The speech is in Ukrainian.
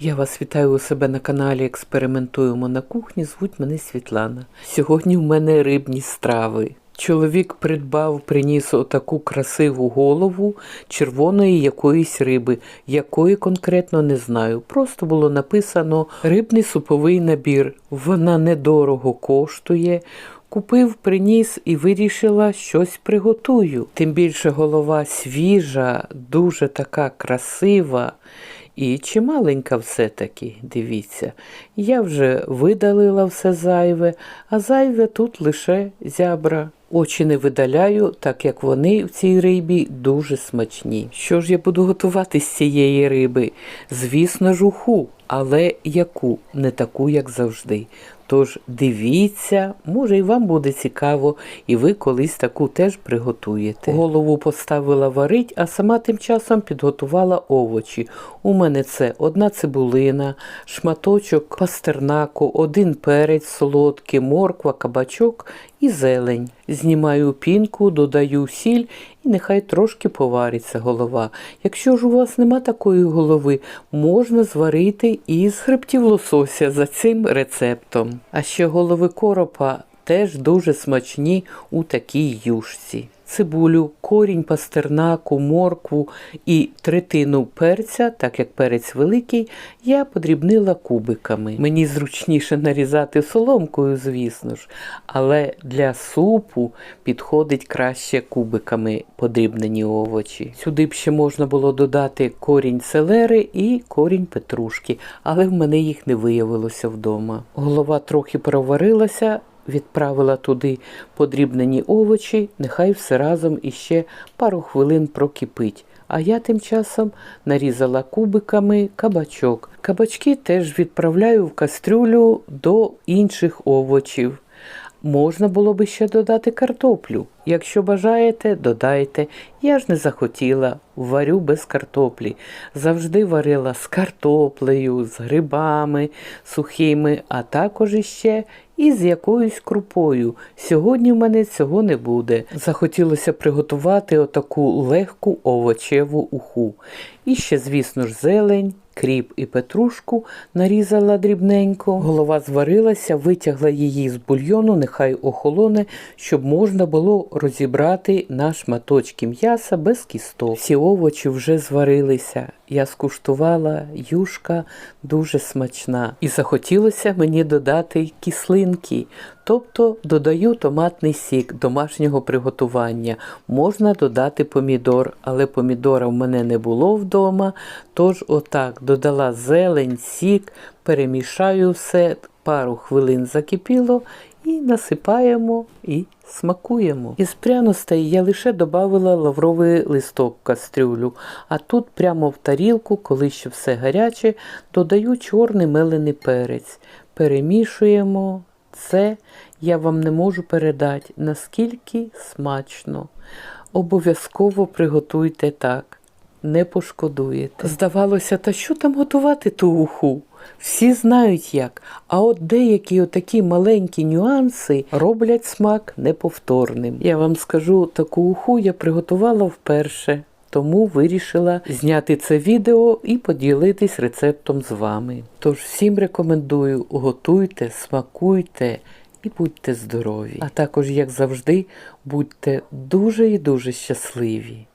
Я вас вітаю у себе на каналі Експериментуємо на кухні. Звуть мене Світлана. Сьогодні в мене рибні страви. Чоловік придбав, приніс отаку красиву голову червоної якоїсь риби, якої конкретно не знаю. Просто було написано рибний суповий набір. Вона недорого коштує. Купив, приніс і вирішила щось приготую. Тим більше голова свіжа, дуже така красива. І чималенька все-таки, дивіться. Я вже видалила все зайве, а зайве тут лише зябра. Очі не видаляю, так як вони в цій рибі дуже смачні. Що ж я буду готувати з цієї риби? Звісно ж, уху, але яку? Не таку, як завжди. Тож дивіться, може і вам буде цікаво, і ви колись таку теж приготуєте. Голову поставила варить, а сама тим часом підготувала овочі. У мене це одна цибулина, шматочок пастернаку, один перець солодкий, морква, кабачок і зелень. Знімаю пінку, додаю сіль і нехай трошки повариться голова. Якщо ж у вас нема такої голови, можна зварити із хребтів лосося за цим рецептом. А ще голови коропа теж дуже смачні у такій юшці. Цибулю, корінь пастернаку, моркву і третину перця, так як перець великий, я подрібнила кубиками. Мені зручніше нарізати соломкою, звісно ж, але для супу підходить краще кубиками подрібнені овочі. Сюди б ще можна було додати корінь селери і корінь петрушки, але в мене їх не виявилося вдома. Голова трохи проварилася. Відправила туди подрібнені овочі, нехай все разом іще пару хвилин прокипить. А я тим часом нарізала кубиками кабачок. Кабачки теж відправляю в кастрюлю до інших овочів. Можна було би ще додати картоплю. Якщо бажаєте, додайте. Я ж не захотіла, варю без картоплі. Завжди варила з картоплею, з грибами сухими, а також іще і з якоюсь крупою. Сьогодні в мене цього не буде. Захотілося приготувати отаку легку овочеву уху. І ще, звісно ж, зелень. Кріп і петрушку нарізала дрібненько, голова зварилася, витягла її з бульйону, нехай охолоне, щоб можна було розібрати на шматочки м'яса без кісток. Овочі вже зварилися. Я скуштувала, юшка дуже смачна. І захотілося мені додати кислинки. Тобто додаю томатний сік домашнього приготування. Можна додати помідор, але помідора в мене не було вдома. Тож, отак, додала зелень, сік, перемішаю все, пару хвилин закипіло і насипаємо і смакуємо. Із пряностей я лише додавала лавровий листок кастрюлю, а тут прямо в тарілку, коли ще все гаряче, додаю чорний мелений перець. Перемішуємо. Це я вам не можу передати, наскільки смачно. Обов'язково приготуйте так, не пошкодуєте. Здавалося, та що там готувати ту уху? Всі знають як, а от деякі отакі маленькі нюанси роблять смак неповторним. Я вам скажу, таку уху я приготувала вперше. Тому вирішила зняти це відео і поділитись рецептом з вами. Тож всім рекомендую, готуйте, смакуйте і будьте здорові. А також, як завжди, будьте дуже і дуже щасливі.